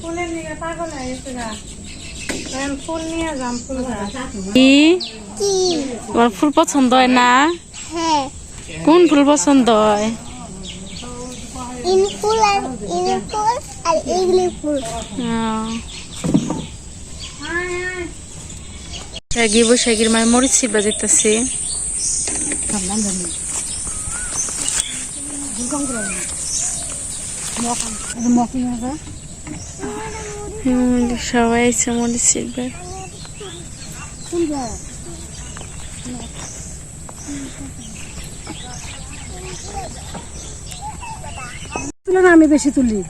ফুলের নিয়ে পাগল হয়ে গেছে গা। ফুল নিয়ে যাম ফুল কি কি? তোমার ফুল পছন্দ হয় না? হ্যাঁ কোন ফুল পছন্দ হয়? In full R in full আর এগুলি ফুল। শাগি বৈশাখীর মায়ের মরিচ ছিপা যেতেছি সবাই তুলে না আমি বেশি তুলি।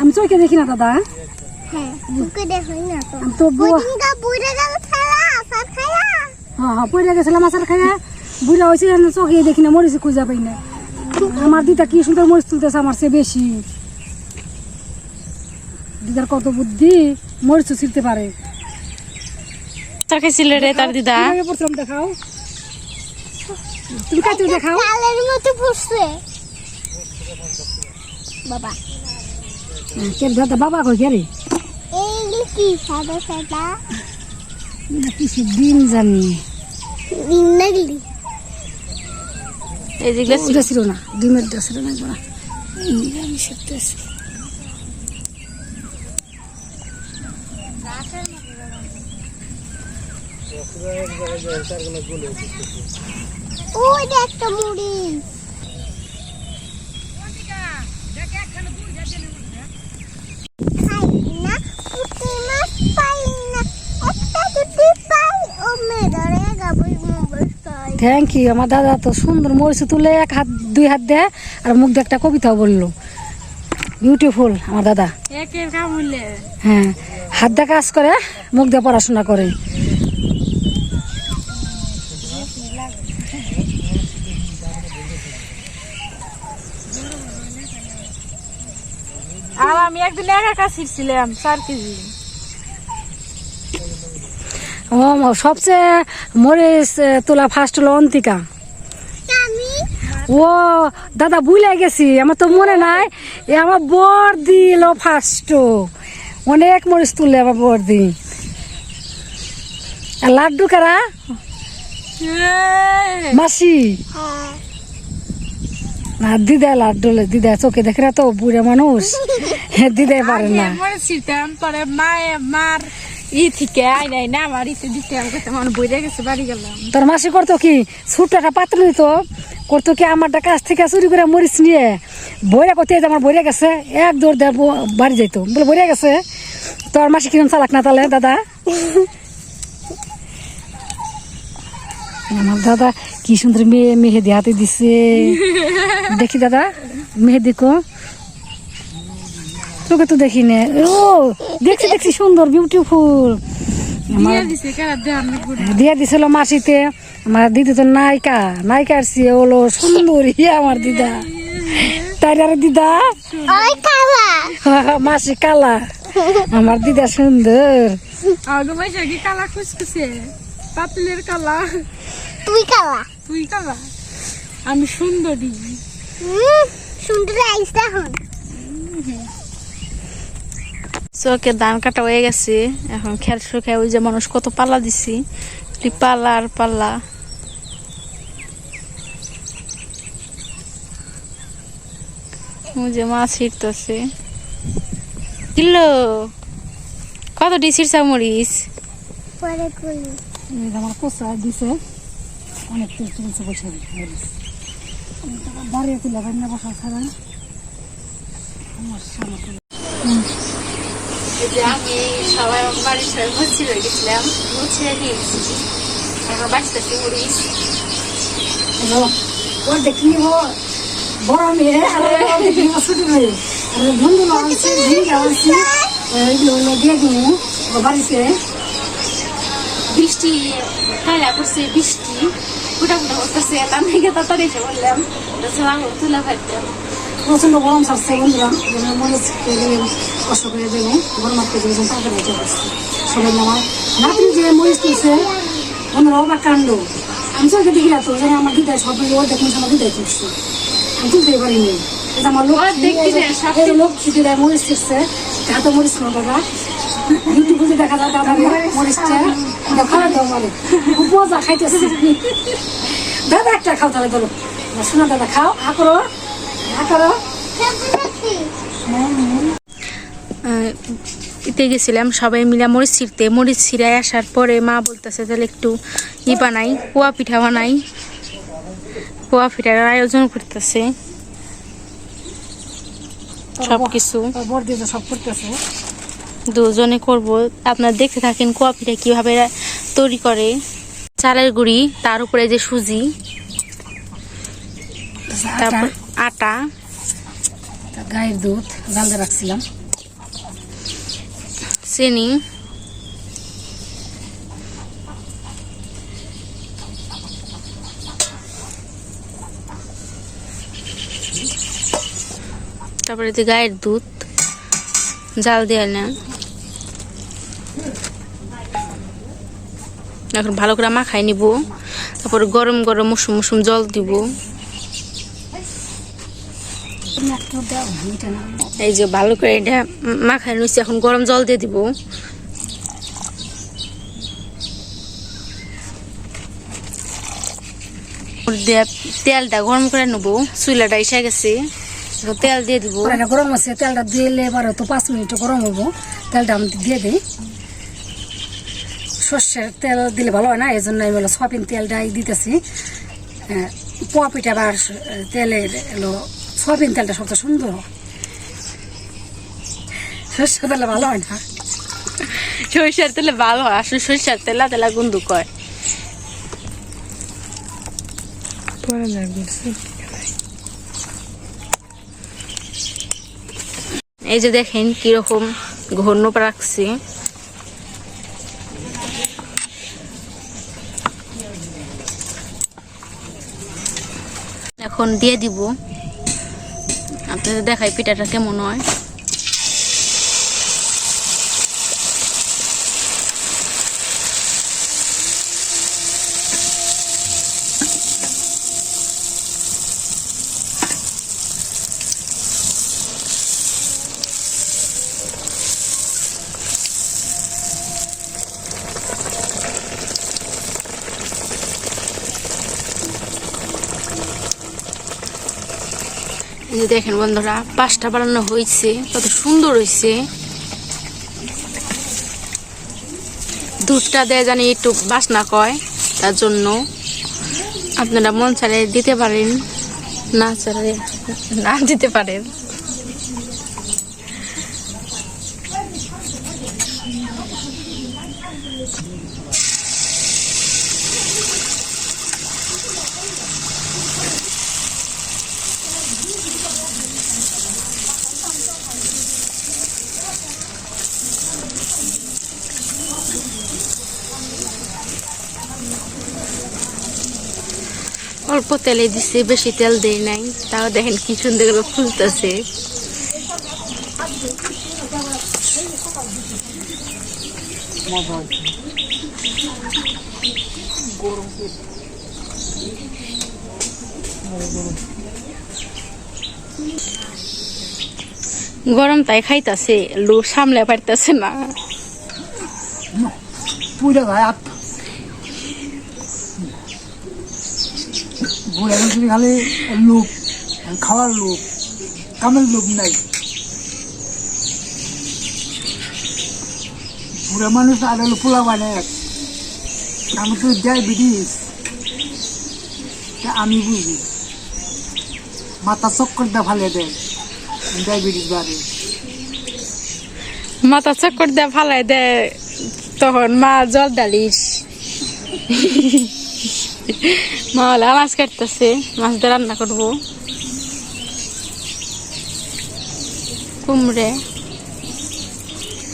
আমি চোখে দেখি না দাদা। হ্যাঁ হ্যাঁ হ্যাঁ পড়ে গেছিলাম আসার খাইয়া বুড়া হয়েছে চোখে দেখি না মরিচ খুঁজা পাই না। আমার দিদা কি সুন্দর মরিচ তুলতেছে আমার চেয়ে বেশি। দিদার কত বুদ্ধি মরিচ ছিলতে পারে। তার খাইছিল রে তার দিদা। পড়ছিলাম দেখাও। তুমি কাছে দেখাও। কালের মতো ফুসছে বাবা। হ্যাঁ, কে দাদা বাবা কই কে রে? এইগুলি কি সাদা সাদা। কিছু দিন জানি। নাগলি এই যেগুলো ওটা ছিল। না ডিমের টা ছিল না একবার আমি শিখতেছি ওইটা একটা মুড়ি খাই না পুঁটি মাছ পাই না একটা যদি পাই ও মেয়েদারে গাবই মুম্বাই খাই থ্যাংক ইউ আমার দাদা তো সুন্দর মরিচ তুলে এক হাত দুই হাত দেয় আর মুখ দিয়ে একটা কবিতাও বলল। বিউটিফুল আমার দাদা। হ্যাঁ হাত দিয়ে কাজ করে মুখ দিয়ে পড়াশোনা করে। আর আমি একদিন একা একা ছিঁড়ছিলাম চার কেজি। ও সবচেয়ে মরিচ তোলা ফার্স্ট হলো অন্তিকা। ও দাদা ভুলে গেছি আমার তো মনে নাই। এ আমার বর দিল ফার্স্ট অনেক মরিচ তুললে আমার বর দি। আর লাড্ডু কারা? মাসি। হ্যাঁ। না দিদা লাড্ডু দিদা চোখে দেখে না তো বুড়ে মানুষ। দিদাই পারে না। আমার তোর মাসি করতো কি? ছোট্ট একটা পাত্র নিত, করতো কি আমারটা কাছ থেকে চুরি করে মরিচ নিয়ে, বইরা করতে আমার বইরা গেছে, এক দৌড় দেয় ব- বাড়ি যাইতো। বলে, বইরা গেছে? তোর মাসি কিরম চালাক না তাহলে দাদা? আমার দাদা, কি সুন্দর মেয়ে, মেহেদি হাতে দিছে। দেখি, দাদা, মেহেদি কো। তোকে তো দেখি নে ও দেখছি দেখছি সুন্দর বিউটিফুল দিয়ে দিছিল মাসিতে। আমার দিদি তো নায়িকা নায়িকার চেয়ে হলো সুন্দরী আমার দিদা। তাই আর দিদা? মাসি কালা। আমার দিদা সুন্দর। আগে মাইসা কি কালা খুশখুশে পাতলের কালা। তুই কালা। তুই কালা? আমি সুন্দরী। সুন্দর আইস এখন। চোখে ধান কাটা হয়ে গেছে। এখন খেল শুকায় ওই যে মানুষ কত পাল্লা দিছি। খালি পালা আর পাল্লা। যে মাছ ছিটতেছে কিলো? কত ডিসির যে আমার পোষা দিছে। অনেক তেল চলছে বসে দাঁড়িয়ে তুলে রান্না বসা ছাড়া সমস্যা না যে আমি সবাই বাড়ির সবাই মুচি হয়ে গেছিলাম। মুছিয়ে নিয়ে গেছি। এখন বাঁচতেছি হ্যালো, ওর দেখি ও বড় মেয়ে আর ছোট মেয়ে। আর বন্ধু আনছে ঝিঙ্গা আনছে এগুলো হলো দিয়ে বাড়িতে। বৃষ্টি কালা করছে বৃষ্টি। ফুটা ফুটা করতেছে আমি তাড়াতাড়ি এসে বললাম তুলে ফেলতাম প্রচণ্ড গরম ছাড়ছে বন্ধুরা যেন মনে গেলে কষ্ট করে দেবো গরম আটকে দেবে তাড়াতাড়ি এটা করছে সবাই আমার নাতনি যে মরিচ তুলছে বন্ধুরা অবাক কাণ্ড আমি চোখে দেখি না তো যেন আমার দিদায় সব ওর দেখুন আমার দিদায় তুলছে আমি তুলতে পারিনি যে আমার লোক লোক দিলে মরিচ ছিঁড়ছে হাতে মরিচ না দাদা ইউটিউবে দেখা যায় দাদা মরিচটা দেখা দাও মানে খুব মজা খাইতেছি দাদা একটা খাও তাহলে বলো শোনা দাদা খাও করো আহ, ইতে গেছিলাম সবাই মিলে মরিচ ছিঁড়তে। মরিচ ছিঁড়ায় আসার পরে মা বলতেছে তাহলে একটু ই বানাই কুয়া পিঠা বানাই। কুয়া পিঠার আয়োজন করতেছে। সব কিছু সব করতেছে। দুজনে করব। আপনারা দেখতে থাকেন কুয়া পিঠা কীভাবে তৈরি করে। চালের গুঁড়ি তার উপরে যে সুজি। তারপর আটা গায়ের দুধ জাল দিয়ে রাখছিলাম। চিনি তারপরে যে গায়ের দুধ জাল দেওয়া না এখন ভালো করে মাখাই নিব। তারপর গরম গরম মৌসুম মৌসুম জল দিব একটু দাও মিঠা না এই যে ভালো করে এটা মাখাই নিচ্ছি, এখন গরম জল দিয়ে দিব। দিয়ে তেলটা গরম করে নেব, চুলাটা এসে গেছে তেল দিয়ে দিব। গরম আছে, তেলটা দিলে এবারে তো পাঁচ মিনিট গরম হব, তেলটা আমি দিয়ে দিই। সর্ষের তেল দিলে ভালো হয় না, এই জন্য আমি সয়াবিন তেলটাই দিতেছি। পোয়া পিঠা বা তেলের সয়াবিন তেলটা সবচেয়ে সুন্দর। সর্ষের তেলে ভালো হয় না? সরিষার তেলে ভালো হয় আসলে সরিষার তেলা তেলা গন্ধ কয়। এই যে দেখেন কীরকম ঘূর্ণ রাখছি। এখন দিয়ে দিব। আপনাদের দেখাই পিঠাটা কেমন হয়। যে দেখেন বন্ধুরা পাঁচটা বানানো হয়েছে, কত সুন্দর হয়েছে। দুধটা দেয় জানি একটু বাসনা কয়, তার জন্য আপনারা মন ছাড়ে দিতে পারেন, না চালে না দিতে পারেন। অল্প তেলে দিছে, বেশি তেল দেই নাই। তাও দেখেন কি সুন্দর করে ফুলতেছে। গরম তাই খাইতাছে লোক সামলে পারতেছে না। পুরা ভাই আপ বুড়া মানুষ খালি লোক খাওয়ার লোক কামের লোক নাই। বুড়া মানুষ আর হলো পোলা মানে আমি তো ডায়াবেটিস আমি বুঝি। মাথা চক্কর দা ফালে দেয় ডায়াবেটিস বাড়ে। মাথা চক্কর দিয়ে ফালাই দেয় তখন, মা জল ডালিস মা হলে মাছ কাটতেছে মাছ দিয়ে রান্না করব। কুমড়ে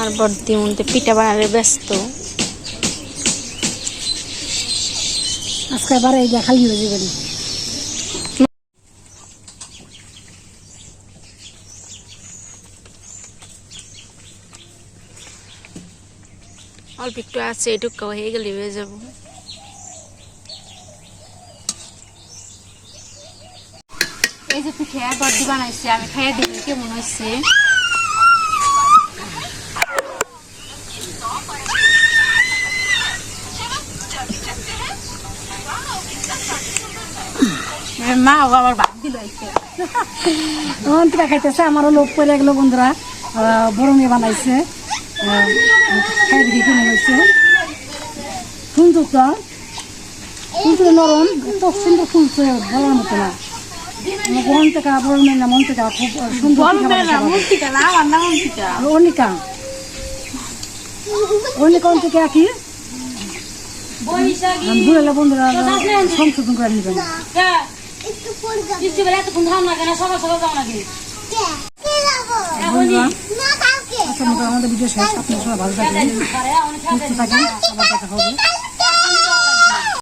আর বর্দি মধ্যে পিঠা বানালে ব্যস্ত। আজকে এবার এই দেখালি হয়ে যাবেন অল্প একটু আছে এটুকু হয়ে গেলে হয়ে যাব। এই যে পিঠা বড্ডি বানাইছে, আমি খাইয়ে দেখি কেমন হয়েছে মা ভাত লোক পরে গেলো বন্ধুরা। বড় মেয়ে বানাইছে। খাই হয়েছে সুন্দর তো কিন্তু নরম এত সুন্দর ফুলছে বলার মতো না। বড় মেয়ে না মন থেকে খুব সুন্দর অনিকা। অনিকা অন্তিকা কি? বুড়ালে বন্ধুরা সংশোধন করে নিবেন। কাউকে আচ্ছা আমাদের ভিডিও শেষ। আপনার সবাই ভালো থাকবেন। সুস্থ থাকেন আবার দেখা হবে।